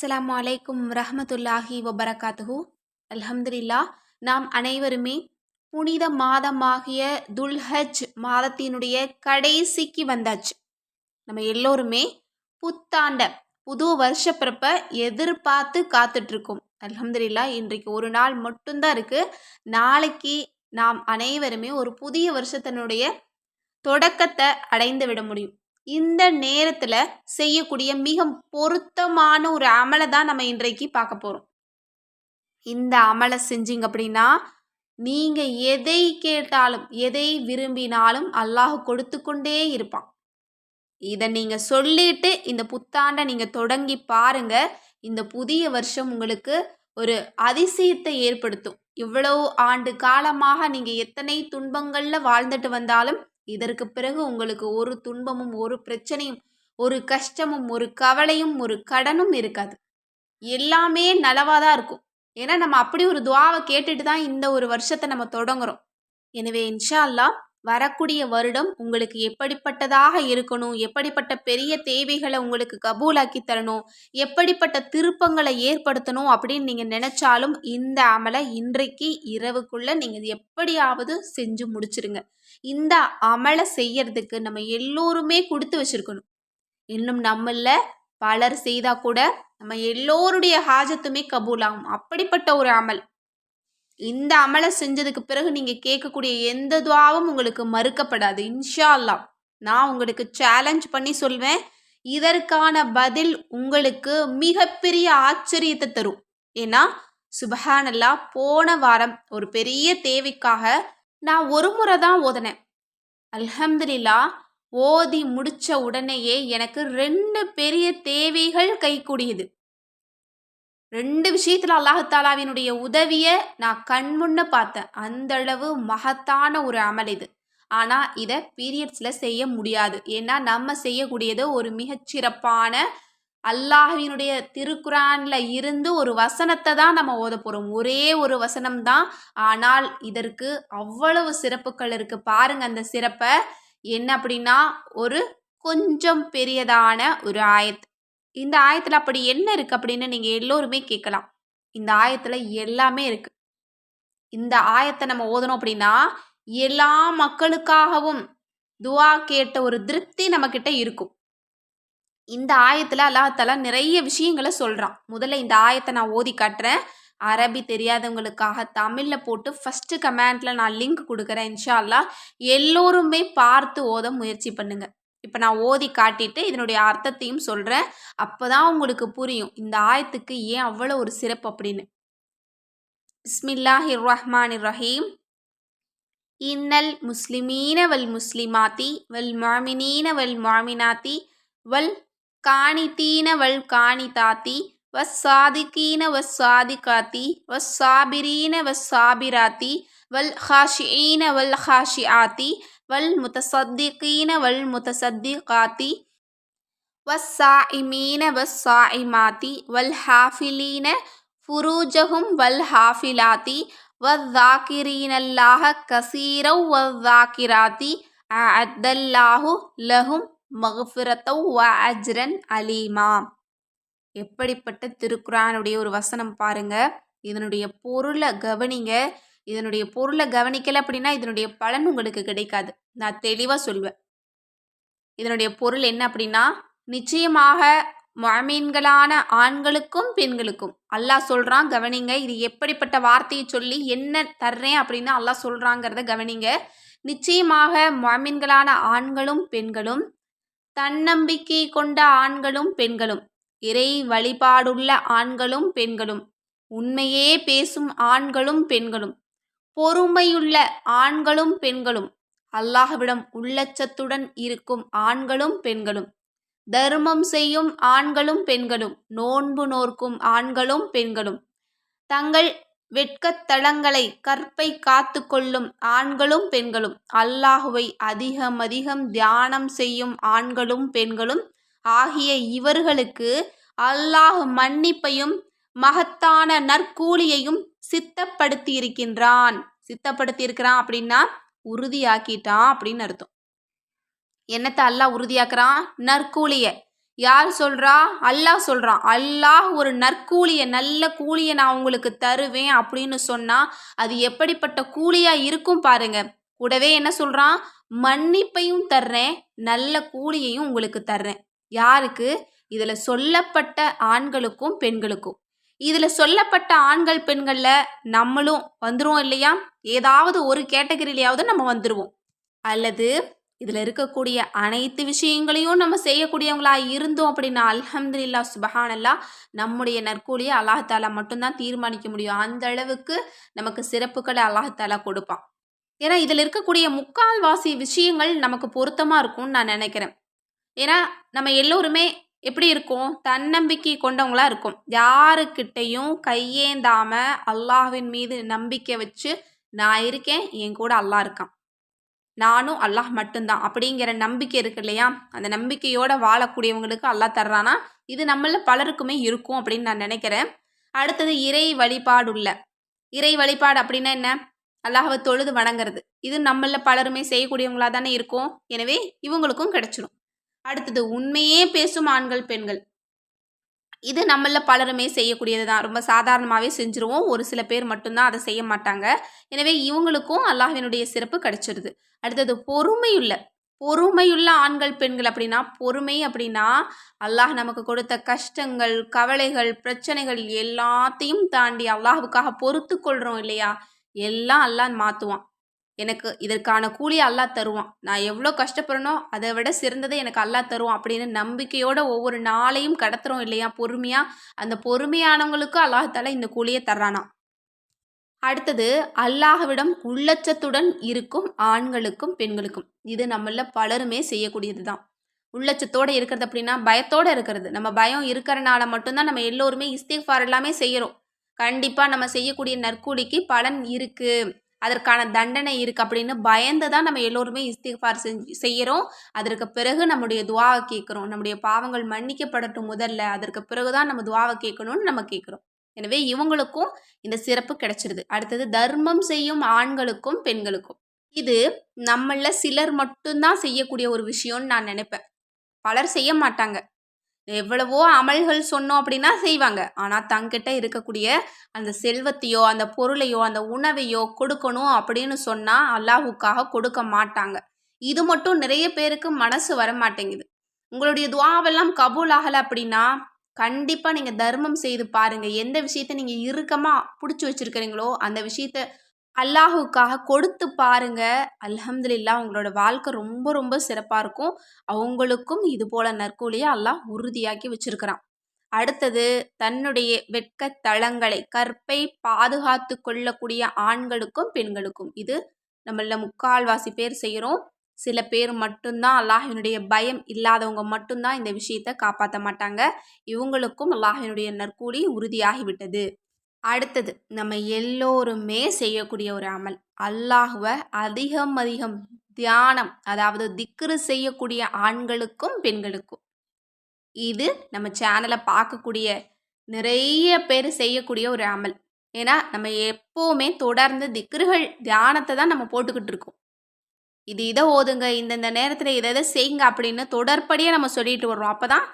அஸ்லாம் அலைக்கும் ரஹமத்துல்லாஹி வபரகாத்துஹு. அல்ஹம்துலில்லா நாம் அனைவருமே புனித மாதமாகிய துல்ஹஜ் மாதத்தினுடைய கடைசிக்கு வந்தாச்சு. நம்ம எல்லோருமே புத்தாண்ட புது வருஷப்பிறப்ப எதிர்பார்த்து காத்துட்ருக்கோம். அலமதுல்லா இன்றைக்கு ஒரு நாள் மட்டும்தான் இருக்குது நாளைக்கு நாம் அனைவருமே ஒரு புதிய வருஷத்தினுடைய தொடக்கத்தை அடைந்து விட முடியும். இந்த நேரத்தில் செய்யக்கூடிய மிக பொருத்தமான ஒரு அமலை தான் நம்ம இன்றைக்கு பார்க்க போகிறோம் இந்த அமலை செஞ்சீங்க அப்படின்னா நீங்கள் எதை கேட்டாலும் எதை விரும்பினாலும் அல்லாஹ் கொடுத்து கொண்டே இருப்பான். இதை நீங்கள் சொல்லிட்டு இந்த புத்தாண்டை நீங்கள் தொடங்கி பாருங்க. இந்த புதிய வருஷம் உங்களுக்கு ஒரு அதிசயத்தை ஏற்படுத்தும். இவ்வளவு ஆண்டு காலமாக நீங்கள் எத்தனை துன்பங்களில் வாழ்ந்துட்டு வந்தாலும் இதற்கு பிறகு உங்களுக்கு ஒரு துன்பமும் ஒரு பிரச்சனையும் ஒரு கஷ்டமும் ஒரு கவலையும் ஒரு கடனும் இருக்காது. எல்லாமே நலவாக தான் இருக்கும். ஏன்னா நம்ம அப்படி ஒரு துவாவை கேட்டுட்டு தான் இந்த ஒரு வருஷத்தை நம்ம தொடங்குறோம். எனவே இன்ஷா அல்லாஹ் வரக்கூடிய வருடம் உங்களுக்கு எப்படிப்பட்டதாக இருக்கணும்? எப்படிப்பட்ட பெரிய தேவைகளை உங்களுக்கு கபூலாக்கி தரணும்? எப்படிப்பட்ட திருப்பங்களை ஏற்படுத்தணும்? அப்படின்னு நீங்கள் நினச்சாலும் இந்த அமலை இன்றைக்கு இரவுக்குள்ளே நீங்கள் எப்படியாவது செஞ்சு முடிச்சிருங்க. இந்த அமலை செய்யறதுக்கு நம்ம எல்லோருமே கொடுத்து வச்சிருக்கணும். இன்னும் நம்மள பலர் செய்தால் கூட நம்ம எல்லோருடைய ஹாஜத்துமே கபூலாகும். அப்படிப்பட்ட ஒரு அமல். இந்த அமலை செஞ்சதுக்கு பிறகு நீங்கள் கேட்கக்கூடிய எந்த துவாவும் உங்களுக்கு மறுக்கப்படாது. இன்ஷா அல்லா நான் உங்களுக்கு சேலஞ்ச் பண்ணி சொல்வேன். இதற்கான பதில் உங்களுக்கு மிகப்பெரிய ஆச்சரியத்தை தரும். ஏன்னா சுபஹானல்லா போன வாரம் ஒரு பெரிய தேவைக்காக நான் ஒரு முறை தான் ஓதினேன். அல்ஹம்துலில்லா ஓதி முடிச்ச உடனேயே எனக்கு ரெண்டு பெரிய தேவைகள் கைக்கூடியது ரெண்டு விஷயத்தில் அல்லாஹாலாவினுடைய உதவியை நான் கண்முன்ன பார்த்தேன். அந்த அளவு மகத்தான ஒரு அமல் இது. ஆனால் இதை பீரியட்ஸில் செய்ய முடியாது. ஏன்னா நம்ம செய்யக்கூடியது ஒரு மிகச்சிறப்பான அல்லாஹினுடைய திருக்குறானில் இருந்து ஒரு வசனத்தை தான் நம்ம ஓத போகிறோம் ஒரே ஒரு வசனம் தான். ஆனால் இதற்கு அவ்வளவு சிறப்புகள் இருக்குது பாருங்கள் அந்த சிறப்பை. என்ன அப்படின்னா ஒரு கொஞ்சம் பெரியதான ஒரு ஆயத். இந்த ஆயத்தில் அப்படி என்ன இருக்குது அப்படின்னு நீங்கள் எல்லோருமே கேட்கலாம். இந்த ஆயத்தில் எல்லாமே இருக்குது இந்த ஆயத்தை நம்ம ஓதணும் அப்படின்னா எல்லா மக்களுக்காகவும் துவா கேட்ட ஒரு திருப்தி நம்மக்கிட்ட இருக்கும். இந்த ஆயத்தில் அல்லாஹால நிறைய விஷயங்களை சொல்கிறான் முதல்ல இந்த ஆயத்தை நான் ஓதி காட்டுறேன். அரபி தெரியாதவங்களுக்காக தமிழில் போட்டு ஃபஸ்ட்டு கமெண்ட்டில் நான் லிங்க் கொடுக்குறேன் இன்ஷா அல்லா எல்லோருமே பார்த்து ஓத முயற்சி பண்ணுங்கள் இப்போ நான் ஓதி காட்டிட்டு இதனுடைய அர்த்தத்தையும் சொல்கிறேன் அப்போ தான் உங்களுக்கு புரியும். இந்த ஆயத்துக்கு ஏன் அவ்வளோ ஒரு சிறப்பு அப்படின்னு. பிஸ்மில்லாஹி ரஹ்மான் ரஹீம் இன்னல் முஸ்லிமீன வல் முஸ்லிமாத்தி வல் மாமினீன வல் மாமினாத்தி வல் காணித்தீன வல் காணிதாத்தி வஸ் சாதிக்கீன வஸ் சாதிகாத்தி வஸ் சாபிரீன வஸ் சாபிராத்தி வல் ஹாஷிஈன வல் ஹாஷிஆத்தி வல் முத்தசத்திகீன வல் முத்தசத்திகாத்தி والصائمين والصائمات والحافلين فروجهم والحافلات والذاكرين الله كثيرا والذاكرات أعد الله لهم مغفرة وأجرا அலீமா எப்படிப்பட்ட திருக்குறானுடைய ஒரு வசனம் பாருங்க இதனுடைய பொருளை கவனிங்க இதனுடைய பொருளை கவனிக்கல அப்படின்னா இதனுடைய பலன் உங்களுக்கு கிடைக்காது. நான் தெளிவாக சொல்வேன். இதனுடைய பொருள் என்ன அப்படின்னா நிச்சயமாக மமீன்களான ஆண்களுக்கும் பெண்களுக்கும் அல்லாஹ் சொல்கிறான் கவனிங்க இது எப்படிப்பட்ட வார்த்தையை சொல்லி என்ன தர்றேன் அப்படின்னு அல்லாஹ் சொல்கிறாங்கிறத கவனிங்க. நிச்சயமாக மமீன்களான ஆண்களும் பெண்களும் தன்னம்பிக்கை கொண்ட ஆண்களும் பெண்களும் இறை வழிபாடுள்ள ஆண்களும் பெண்களும் உண்மையே பேசும் ஆண்களும் பெண்களும் பொறுமையுள்ள ஆண்களும் பெண்களும். அல்லாஹ்விடம் உள்ளச்சத்துடன் இருக்கும் ஆண்களும் பெண்களும். தர்மம் செய்யும் ஆண்களும் பெண்களும். நோன்பு நோர்க்கும் ஆண்களும் பெண்களும். தங்கள் வெட்கத்தளங்களை கற்பை காத்து கொள்ளும் ஆண்களும் பெண்களும். அல்லாஹுவை அதிகம் அதிகம் தியானம் செய்யும் ஆண்களும் பெண்களும். ஆகிய இவர்களுக்கு அல்லாஹ் மன்னிப்பையும் மகத்தான நற்கூலியையும் சித்தப்படுத்தியிருக்கின்றான். சித்தப்படுத்தியிருக்கிறான் அப்படின்னா உறுதியாக்கிட்டான் அப்படின்னு அர்த்தம். என்னத்தை அல்லாஹ் உறுதியாக்குறான்? நற்கூலிய. யார் சொல்கிறா அல்லாஹ் சொல்கிறான் அல்லாஹ் ஒரு நற்கூலியை நல்ல கூலியை நான் உங்களுக்கு தருவேன் அப்படின்னு சொன்னால் அது எப்படிப்பட்ட கூலியாக இருக்கும் பாருங்க. கூடவே என்ன சொல்கிறான் மன்னிப்பையும் தர்றேன் நல்ல கூலியையும் உங்களுக்கு தர்றேன். யாருக்கு? இதில் சொல்லப்பட்ட ஆண்களுக்கும் பெண்களுக்கும். இதில் சொல்லப்பட்ட ஆண்கள் பெண்களில் நம்மளும் வந்துருவோம் இல்லையா? ஏதாவது ஒரு கேட்டகரியிலையாவது நம்ம வந்துடுவோம் அல்லது இதில் இருக்கக்கூடிய அனைத்து விஷயங்களையும் நம்ம செய்யக்கூடியவங்களா இருந்தோம் அப்படின்னா அல்ஹம்துலில்லா சுபஹானல்லா நம்முடைய நற்கூலியை அல்லாஹாலா மட்டும்தான் தீர்மானிக்க முடியும். அந்த அளவுக்கு நமக்கு சிறப்புகளை அல்லாஹாலா கொடுப்பான். ஏன்னா இதில் இருக்கக்கூடிய முக்கால்வாசி விஷயங்கள் நமக்கு பொருத்தமாக இருக்கும்னு நான் நினைக்கிறேன். ஏன்னா நம்ம எல்லோருமே எப்படி இருக்கும்? தன்னம்பிக்கை கொண்டவங்களா இருக்கும். யாருக்கிட்டையும் கையேந்தாம அல்லாஹ்வின் மீது நம்பிக்கை வச்சு நான் இருக்கேன் என் கூட அல்லாஹ் இருக்கான். நானும் அல்லாஹ் மட்டும்தான். அப்படிங்கிற நம்பிக்கை இருக்கு இல்லையா? அந்த நம்பிக்கையோட வாழக்கூடியவங்களுக்கு அல்லாஹ் தர்றானா? இது நம்மள பலருக்குமே இருக்கும் அப்படின்னு நான் நினைக்கிறேன். அடுத்தது இறை வழிபாடுள்ள இறை வழிபாடு அப்படின்னா என்ன? அல்லாஹவை தொழுது வணங்குறது. இது நம்மள பலருமே செய்யக்கூடியவங்களா தானே இருக்கும். எனவே இவங்களுக்கும் கிடைச்சிடும் அடுத்தது உண்மையே பேசும் ஆண்கள் பெண்கள். இது நம்மள பலருமே செய்யக்கூடியது தான் ரொம்ப சாதாரணமாகவே செஞ்சுருவோம். ஒரு சில பேர் மட்டும்தான் அதை செய்ய மாட்டாங்க. எனவே இவங்களுக்கும் அல்லாஹினுடைய சிறப்பு கிடைச்சிருது. அடுத்தது பொறுமையுள்ள பொறுமையுள்ள ஆண்கள் பெண்கள் அப்படின்னா பொறுமை அப்படின்னா அல்லாஹ் நமக்கு கொடுத்த கஷ்டங்கள் கவலைகள் பிரச்சனைகள் எல்லாத்தையும் தாண்டி அல்லாஹுக்காக பொறுத்து கொள்கிறோம் இல்லையா? எல்லாம் அல்லாஹ் மாற்றுவான் எனக்கு இதற்கான கூலி அல்லாஹ் தருவான். நான் எவ்வளோ கஷ்டப்படுறனோ அதை விட சிறந்ததை எனக்கு அல்லாஹ் தருவான் அப்படின்னு நம்பிக்கையோட ஒவ்வொரு நாளையும் கடத்துறோம் இல்லையா? பொறுமையாக அந்த பொறுமையானவங்களுக்கு அல்லாஹால இந்த கூலியை தர்றானா அடுத்தது அல்லாஹ்விடம் உள்ளச்சத்துடன் இருக்கும் ஆண்களுக்கும் பெண்களுக்கும். இது நம்மள பலருமே செய்யக்கூடியது தான். உள்ளச்சத்தோடு இருக்கிறது அப்படின்னா பயத்தோடு இருக்கிறது. நம்ம பயம் இருக்கிறனால மட்டும்தான் நம்ம எல்லோருமே இஸ்திஃபார் எல்லாமே செய்கிறோம் கண்டிப்பாக நம்ம செய்யக்கூடிய நற்கூலிக்கு பலன் இருக்குது அதற்கான தண்டனை இருக்குது அப்படின்னு பயந்து தான் நம்ம எல்லோருமே இஸ்திஃபார் செஞ்சு செய்கிறோம் அதற்கு பிறகு நம்முடைய துவாவை கேட்குறோம். நம்முடைய பாவங்கள் மன்னிக்கப்படட்டும் முதல்ல. அதற்கு பிறகு தான் நம்ம துவாவை கேட்கணும்னு நம்ம கேட்குறோம். எனவே இவங்களுக்கும் இந்த சிறப்பு கிடைச்சிருது. அடுத்தது தர்மம் செய்யும் ஆண்களுக்கும் பெண்களுக்கும். இது நம்மள சிலர் மட்டும்தான் செய்யக்கூடிய ஒரு விஷயம்னு நான் நினைப்பேன். பலர் செய்ய மாட்டாங்க. எவ்வளவோ அமல்கள் சொன்னோம் அப்படின்னா செய்வாங்க. ஆனால் தங்கிட்ட இருக்கக்கூடிய அந்த செல்வத்தையோ அந்த பொருளையோ அந்த உணவையோ கொடுக்கணும் அப்படின்னு சொன்னால் அல்லாஹுக்காக கொடுக்க மாட்டாங்க. இது மட்டும் நிறைய பேருக்கு மனசு வர மாட்டேங்குது. உங்களுடைய துவாவெல்லாம் கபூல் ஆகலை அப்படின்னா கண்டிப்பாக நீங்கள் தர்மம் செய்து பாருங்கள் எந்த விஷயத்த நீங்கள் இறுக்கமாக பிடிச்சி வச்சுருக்கிறீங்களோ அந்த விஷயத்த அல்லாஹுக்காக கொடுத்து பாருங்க. அல்ஹம்துலில்லா அவங்களோட வாழ்க்கை ரொம்ப ரொம்ப சிறப்பாக இருக்கும். அவங்களுக்கும் இது போல நற்கூலியை அல்லாஹ் உறுதியாக்கி வச்சிருக்கிறான். அடுத்தது தன்னுடைய வெட்க தளங்களை கற்பை பாதுகாத்து கொள்ளக்கூடிய ஆண்களுக்கும் பெண்களுக்கும். இது நம்மள முக்கால்வாசி பேர் செய்கிறோம் சில பேர் மட்டும்தான் அல்லாஹினுடைய பயம் இல்லாதவங்க மட்டும்தான் இந்த விஷயத்தை காப்பாற்ற மாட்டாங்க. இவங்களுக்கும் அல்லாஹினுடைய நற்கூலி உறுதியாகிவிட்டது. அடுத்தது நம்ம எல்லோருமே செய்யக்கூடிய ஒரு அமல். அல்லாஹுவை அதிகம் அதிகம் தியானம் அதாவது திக்ரு செய்யக்கூடிய ஆண்களுக்கும் பெண்களுக்கும். இது நம்ம சேனலை பார்க்கக்கூடிய நிறைய பேர் செய்யக்கூடிய ஒரு அமல். ஏன்னா நம்ம எப்போவுமே தொடர்ந்து திக்ருகள் தியானத்தை தான் நம்ம போட்டுக்கிட்டு இருக்கோம். இது இதை ஓதுங்க இந்தந்த நேரத்தில் இதை இதை செய்யுங்க அப்படின்னு தொடர்படியாக நம்ம சொல்லிட்டு வர்றோம் அப்போ தான்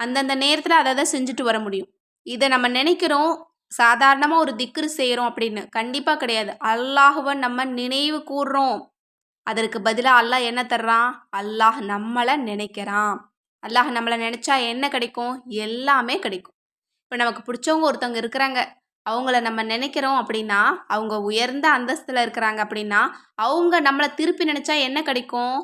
அந்தந்த நேரத்தில் அதை அதை செஞ்சுட்டு வர முடியும். இதை நம்ம நினைக்கிறோம் சாதாரணமாக ஒரு திக்ரு செய்கிறோம் அப்படின்னு. கண்டிப்பாக கிடையாது. அல்லாஹுவை நம்ம நினைவு கூறுறோம் அதற்கு பதிலாக அல்லாஹ் என்ன தர்றான்? அல்லாஹ் நம்மளை நினைக்கிறான். அல்லாஹ் நம்மளை நினச்சா என்ன கிடைக்கும்? எல்லாமே கிடைக்கும். இப்போ நமக்கு பிடிச்சவங்க ஒருத்தவங்க இருக்கிறாங்க. அவங்கள நம்ம நினைக்கிறோம் அப்படின்னா அவங்க உயர்ந்த அந்தஸ்தில் இருக்கிறாங்க அப்படின்னா அவங்க நம்மளை திருப்பி நினச்சா என்ன கிடைக்கும்?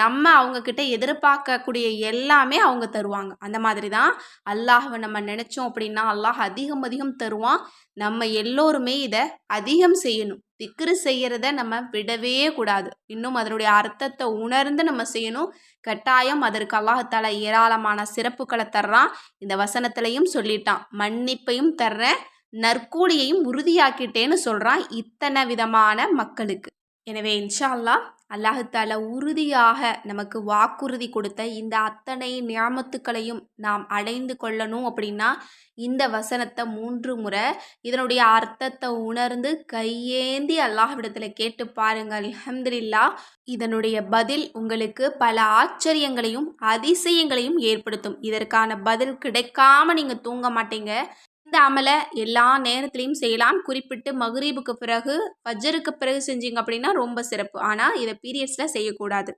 நம்ம அவங்கக்கிட்ட எதிர்பார்க்கக்கூடிய எல்லாமே அவங்க தருவாங்க. அந்த மாதிரி தான் அல்லாஹை நம்ம நினச்சோம் அப்படின்னா அல்லாஹ் அதிகம் அதிகம் தருவான். நம்ம எல்லோருமே இதை அதிகம் செய்யணும். திக்ரு செய்கிறத நம்ம விடவே கூடாது. இன்னும் அதனுடைய அர்த்தத்தை உணர்ந்து நம்ம செய்யணும். கட்டாயம் அதற்கு அல்லாஹால ஏராளமான சிறப்புகளை தர்றான். இந்த வசனத்திலையும் சொல்லிட்டான். மன்னிப்பையும் தர்றேன் நற்கூலியையும் உறுதியாக்கிட்டேன்னு சொல்கிறான் இத்தனை விதமான மக்களுக்கு. எனவே இன்ஷா அல்லாஹ் அல்லாஹால உறுதியாக நமக்கு வாக்குறுதி கொடுத்த இந்த அத்தனை ஞாபத்துக்களையும் நாம் அடைந்து கொள்ளணும் அப்படின்னா இந்த வசனத்தை மூன்று முறை இதனுடைய அர்த்தத்தை உணர்ந்து கையேந்தி அல்லாஹ்விடத்தில் கேட்டு பாருங்கள். அஹமதுல்லா இதனுடைய பதில் உங்களுக்கு பல ஆச்சரியங்களையும் அதிசயங்களையும் ஏற்படுத்தும். இதற்கான பதில் கிடைக்காம நீங்கள் தூங்க மாட்டீங்க. இந்த அமலை எல்லா நேரத்துலையும் செய்யலாம். குறிப்பிட்டு மகரீபுக்கு பிறகு பஜ்ஜருக்கு பிறகு செஞ்சீங்க அப்படின்னா ரொம்ப சிறப்பு. ஆனால் இதை பீரியட்ஸில் செய்யக்கூடாது.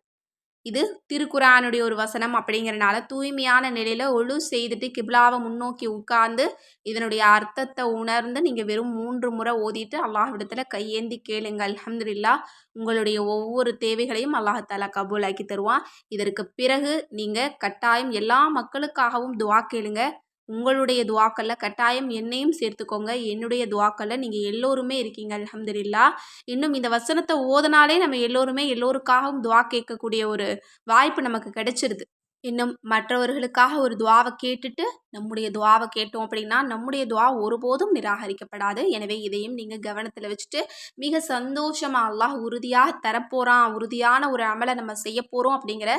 இது திருக்குறானுடைய ஒரு வசனம் அப்படிங்கிறனால தூய்மையான நிலையில் ஒழு செய்துட்டு கிப்லாவை முன்னோக்கி உட்கார்ந்து இதனுடைய அர்த்தத்தை உணர்ந்து நீங்கள் வெறும் மூன்று முறை ஓதிட்டு அல்லாஹ்விடத்தில் கையேந்தி கேளுங்கள். அலமதுல்லா உங்களுடைய ஒவ்வொரு தேவைகளையும் அல்லாஹாலா கபூலாக்கி தருவான். இதற்கு பிறகு நீங்கள் கட்டாயம் எல்லா மக்களுக்காகவும் துவா கேளுங்க. உங்களுடைய துவாக்களில் கட்டாயம் என்னையும் சேர்த்துக்கோங்க. என்னுடைய துவாக்களில் நீங்கள் எல்லோருமே இருக்கீங்க அலமதுல்லா இன்னும் இந்த வசனத்தை ஓதனாலே நம்ம எல்லோருமே எல்லோருக்காகவும் துவா கேட்கக்கூடிய ஒரு வாய்ப்பு நமக்கு கிடைச்சிருது. இன்னும் மற்றவர்களுக்காக ஒரு துவாவை கேட்டுட்டு நம்முடைய துவாவை கேட்டோம் அப்படின்னா நம்முடைய துவா ஒருபோதும் நிராகரிக்கப்படாது. எனவே இதையும் நீங்கள் கவனத்தில் வச்சுட்டு மிக சந்தோஷமாக அல்லாஹ் உறுதியாக தரப்போகிறான் உறுதியான ஒரு அமலை நம்ம செய்ய போகிறோம் அப்படிங்கிற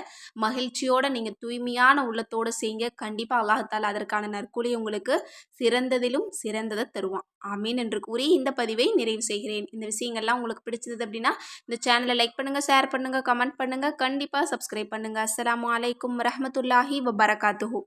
மகிழ்ச்சியோடு நீங்கள் தூய்மையான உள்ளத்தோடு செய்யுங்க. கண்டிப்பாக அல்லாஹால அதற்கான நற்கூலி உங்களுக்கு சிறந்ததிலும் சிறந்ததை தருவான். ஆமீன் என்று கூறி இந்த பதிவை நிறைவு செய்கிறேன். இந்த விஷயங்கள்லாம் உங்களுக்கு பிடிச்சது அப்படின்னா இந்த சேனலை லைக் பண்ணுங்கள் ஷேர் பண்ணுங்கள் கமெண்ட் பண்ணுங்கள் கண்டிப்பாக சப்ஸ்கிரைப் பண்ணுங்கள் அஸ்லாம் வலைக்கம் வரமத்துல்லாஹி வபரகாத்துஹூ.